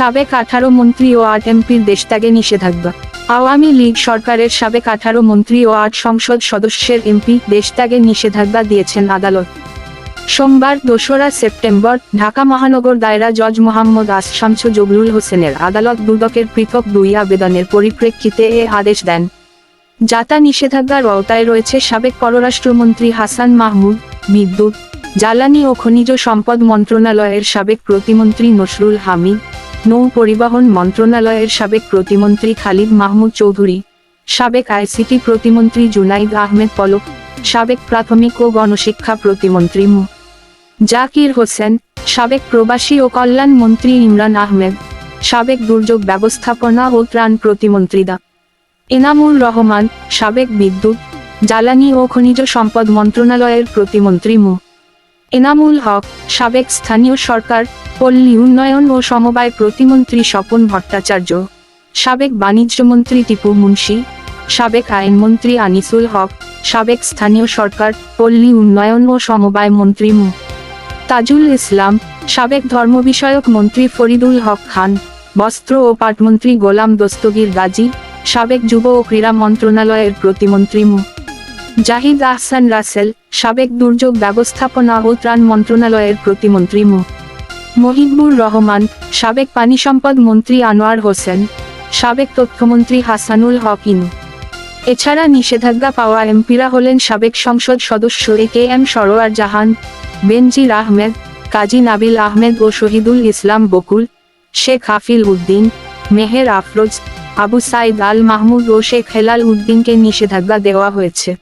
সাবেক আঠারো মন্ত্রী ও আট এমপির দেশত্যাগে নিষেধাজ্ঞা। আওয়ামী লীগ সরকারের সাবেক আঠারো মন্ত্রী ও আট সংসদ সদস্যের এমপি দেশত্যাগের নিষেধাজ্ঞা দিয়েছেন আদালত। সোমবার দোসরা সেপ্টেম্বর ঢাকা মহানগর দায়রা জজ মোহাম্মদ আসশামসু জবলুল হোসেনের আদালত দুদকের পৃথক দুই আবেদনের পরিপ্রেক্ষিতে এ আদেশ দেন। যাতা নিষেধাজ্ঞার আওতায় রয়েছে সাবেক পররাষ্ট্রমন্ত্রী হাসান মাহমুদ, বিদ্যুৎ, জ্বালানি ও খনিজ সম্পদ মন্ত্রণালয়ের সাবেক প্রতিমন্ত্রী নসরুল হামিদ নৌ পরিবহন মন্ত্রণালয়ের সাবেক প্রতিমন্ত্রী খালিদ মাহমুদ চৌধুরী, সাবেক আইসিটি প্রতিমন্ত্রী জুনাইদ আহমেদ পলক, সাবেক প্রাথমিক ও গণশিক্ষা প্রতিমন্ত্রী মু. জাকির হোসেন, সাবেক প্রবাসী ও কল্যাণ মন্ত্রী ইমরান আহমেদ, সাবেক দুর্যোগ ব্যবস্থাপনা ও ত্রাণ প্রতিমন্ত্রী দা। এনামুর রহমান, সাবেক বিদ্যুৎ, জ্বালানি ও খনিজ সম্পদ মন্ত্রণালয়ের প্রতিমন্ত্রী মু। এনামুল হক, সাবেক স্থানীয় সরকার পল্লী উন্নয়ন ও সমবায় প্রতিমন্ত্রী স্বপন ভট্টাচার্য, সাবেক বাণিজ্যমন্ত্রী টিপু মুন্সি, সাবেক আইনমন্ত্রী আনিসুল হক, সাবেক স্থানীয় সরকার, পল্লী উন্নয়ন ও সমবায় মন্ত্রী মু. তাজুল ইসলাম, সাবেক ধর্ম বিষয়ক মন্ত্রী ফরিদুল হক খান, বস্ত্র ও পাটমন্ত্রী গোলাম দস্তগীর গাজী, সাবেক যুব ও ক্রীড়া মন্ত্রণালয়ের প্রতিমন্ত্রী মু. জাহিদ আহসান রাসেল, সাবেক দুর্যোগ ব্যবস্থাপনা ও ত্রাণ মন্ত্রণালয়ের প্রতিমন্ত্রী মু. মহিবুর রহমান, সাবেক পানি সম্পদ মন্ত্রী আনোয়ার হোসেন, সাবেক তথ্যমন্ত্রী হাসানুল হক ইনু এছাড়া নিষেধাজ্ঞা পাওয়া এমপিরা হলেন সাবেক সংসদ সদস্য A K M Sarwar Jahan, Benazir Ahmed, Kazi Nabil Ahmed ও শহীদুল ইসলাম বকুল, শেখ হাফিল উদ্দিন, মেহের আফরোজ, আবু সাইদ আল মাহমুদ ও শেখ হেলাল উদ্দিনকে নিষেধাজ্ঞা দেওয়া হয়েছে।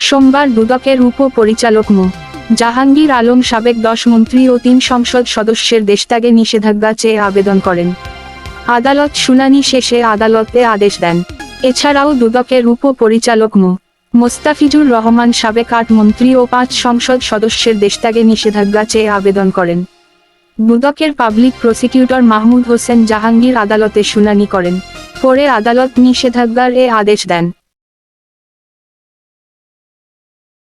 সোমবার দুদকের উপ পরিচালক মো. জাহাঙ্গীর আলম সাবেক দশ মন্ত্রী ও তিন সংসদ সদস্যের দেশত্যাগে নিষেধাজ্ঞা চেয়ে আবেদন করেন। আদালত শুনানি শেষে আদালতে আদেশ দেন। এছাড়াও দুদকের উপ পরিচালক মো. মোস্তাফিজুর রহমান সাবেক আট মন্ত্রী ও পাঁচ সংসদ সদস্যের দেশত্যাগে নিষেধাজ্ঞা চেয়ে আবেদন করেন। দুদকের পাবলিক প্রসিকিউটর মাহমুদ হোসেন জাহাঙ্গীর আদালতে শুনানি করেন। পরে আদালত নিষেধাজ্ঞার এ আদেশ দেন।